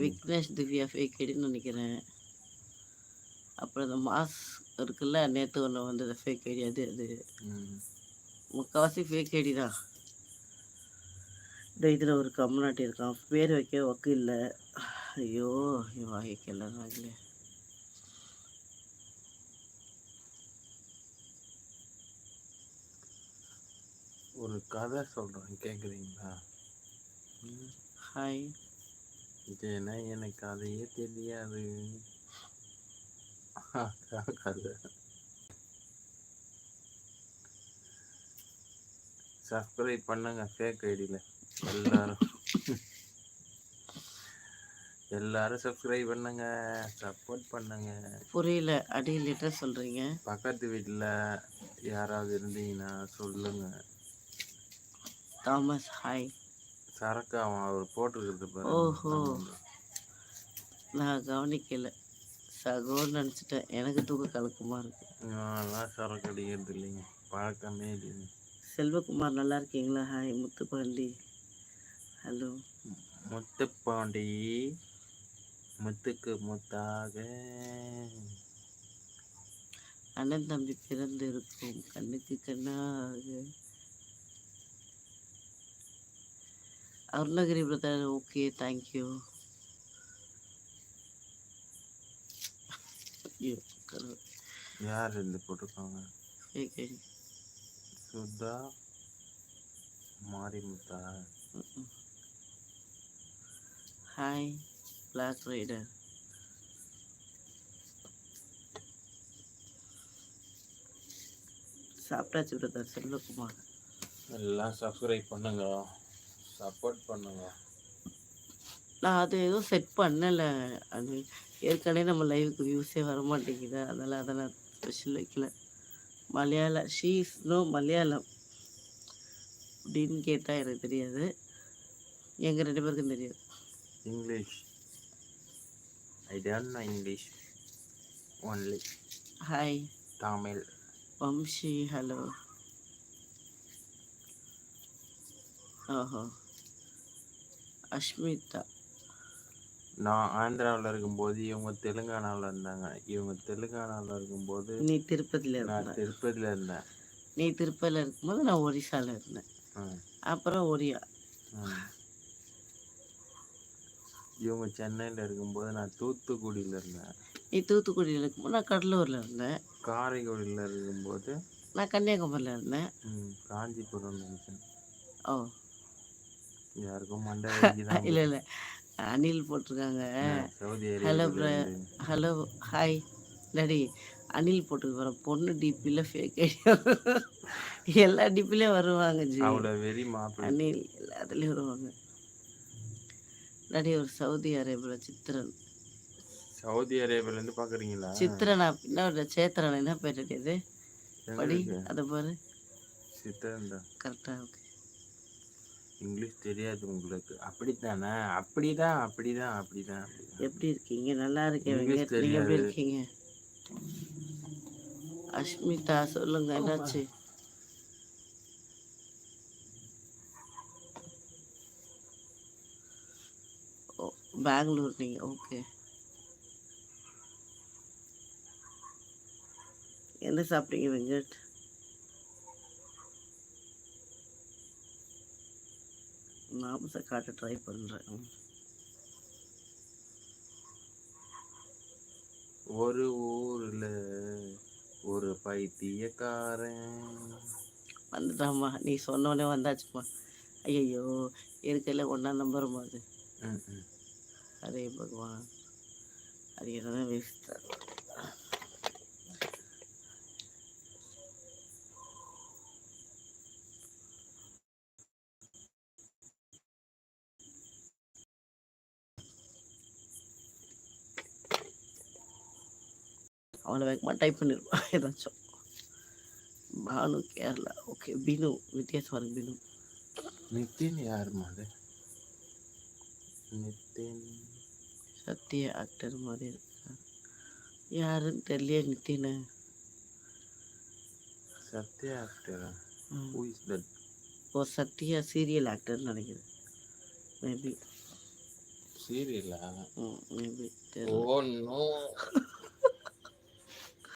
Vignesh Divya fake ஐடின்னு நினைக்கிறேன். அப்புறம் இந்த மாஸ் இருக்குல்ல நேற்று ஒன்று வந்தது ஃபேக் ஐடி அது அது. முக்கால்வாசி ஃபேக் ஐடி தான். இந்த இதில் ஒரு கம்நாட்டி இருக்கான். பேர் வைக்க ஒக்கு இல்லை. ஐயோ என் வாய்க்கு எல்லாராங்களே ஒரு கதை சொல்றேன் கேக்குறீங்களா? ம். ஹாய் இது என்ன எனக்கு கதையே தெரியாது. கதை. சப்ஸ்கிரைப் பண்ணுங்க ஃபேக் ஐடியில் எல்லாரும். எல்லாரும் சப்ஸ்கிரைப் பண்ணுங்க சப்போர்ட் பண்ணுங்க. புரியல அடி லிட்டர் சொல்கிறீங்க பக்கத்து வீட்டில் யாராவது இருந்தீங்கன்னா சொல்லுங்க. தாமஸ் ஹாய் சரக்கு அவன் அவர் போட்டுக்கிறது ஓஹோ. நான் கவனிக்கல. சகோன்னு நினச்சிட்டேன். எனக்கு தூக்க கலக்கமாக இருக்கு. நான்லாம் சரக்கு அடிக்கிறது இல்லைங்க. பழக்கமே இல்லைங்க. செல்வகுமார் நல்லா இருக்கீங்களா? ஹாய் முத்துப்பாண்டி. ஹலோ முத்துப்பாண்டி முத்துக்கு முத்தாக. அண்ணன் தம்பி பிறந்து இருக்கும் கண்ணுக்கு கண்ணாக. Arunagiri brother okay thank you. யார் இருந்து போட்டிருக்காங்க. சுதா மாரிமுத்தா. ஹாய் பிளாக் ரைடர் சாப்பிட்டாச்சு பிரதர் செல்வகுமார். எல்லாம் சப்ஸ்கிரைப் பண்ணுங்க. சப்போர்ட் பண்ணுங்க. நான் அது எதுவும் செட் பண்ணலை. அது ஏற்கனவே நம்ம லைவுக்கு வியூஸே வர மாட்டேங்குது அதனால் அதை நான் ஸ்பெஷல் வைக்கல மலையாள ஷீஸ் நோ மலையாளம் அப்படின்னு கேட்டால் எனக்கு தெரியாது. எங்கள் ரெண்டு பேருக்கும் தெரியாது. English I don't know English only hi Tamil Vamshi hello ஓஹோ அஷ்மிதா. நான் ஆந்திராவில் இருக்கும்போது இவங்க தெலுங்கானாவில் இருந்தாங்க. இவங்க தெலுங்கானாவில் இருக்கும்போது நீ திருப்பதியில் நான் இருந்த திருப்பதியில் இருந்தேன். நீ திருப்பதியில் இருக்கும்போது நான் ஒரிசாவில் இருந்தேன். அப்புறம் ஒரியா. இவங்க சென்னையில் இருக்கும்போது நான் தூத்துக்குடியில் இருந்தேன். நீ தூத்துக்குடியில் இருக்கும்போது நான் கடலூரில் இருந்தேன். காரைக்குடியில் இருக்கும்போது நான் கன்னியாகுமரியில் இருந்தேன். ம், காஞ்சிபுரம் நினைச்சேன். ஓ. யாருக்கும் மண்டை இல்லை இல்லை. அனில் போட்டிருக்காங்க. Hello. Hello hi. Daddy Anil போட்டுருக்குறேன் பொண்ணு டிபியில் ஃபேக் எல்லா டிபிலையும் வருவாங்க ஜி. அனில் எல்லாத்துலேயும் வருவாங்க. டாடி ஒரு சவுதி அரேபியில் சித்திரன். சவுதி அரேபியால இருந்து பாக்குறீங்களா? சித்திரனா என்ன சேத்திரன் என்ன பேர் அது? படி அதை பாரு. சித்தன் தான். கரெக்டாக ஓகே. இங்கிலீஷ் தெரியாது உங்களுக்கு. அப்படித்தானே? அப்படிதான் அப்படிதான் அப்படிதான். எப்படி இருக்கீங்க? நல்லா இருக்கேன் இங்கிலீஷ் நீங்க எப்படி தெரியாது. இருக்கீங்க? அஷ்மிதா சொல்லுங்க என்னாச்சு? ஓ பெங்களூர் நீங்க ஓகே. என்ன சாப்பிட்டீங்க வெங்கட் மாம்ச காட்ட ட்ரை பண்ணுறேன் ஒரு ஊர்ல ஒரு பைத்தியக்காரன். வந்துட்டாம்மா. நீ சொன்னோடனே வந்தாச்சும்மா. ஐயையோ இருக்கையில் ஒன்றா நம்புறமா அது. அரே பகவான். அது என்ன வேஸ்ட். அவனை வேகமாக டைப் பண்ணிருப்பான் ஏதாச்சும். பானு கேரளா. ஓகே பினு. வித்தியாசம் இருக்கு பினு. நித்தின் யாருமா அது? நித்தின். சத்யா ஆக்டர் மாதிரி இருக்கா? யாருன்னு தெரியலையே நித்தின்னு சத்யா ஆக்டரா ம். Who is that oh Sathya serial ஆக்டர்னு நினைக்கிறேன். மேபி சீரியலா மேபி ஓ நோ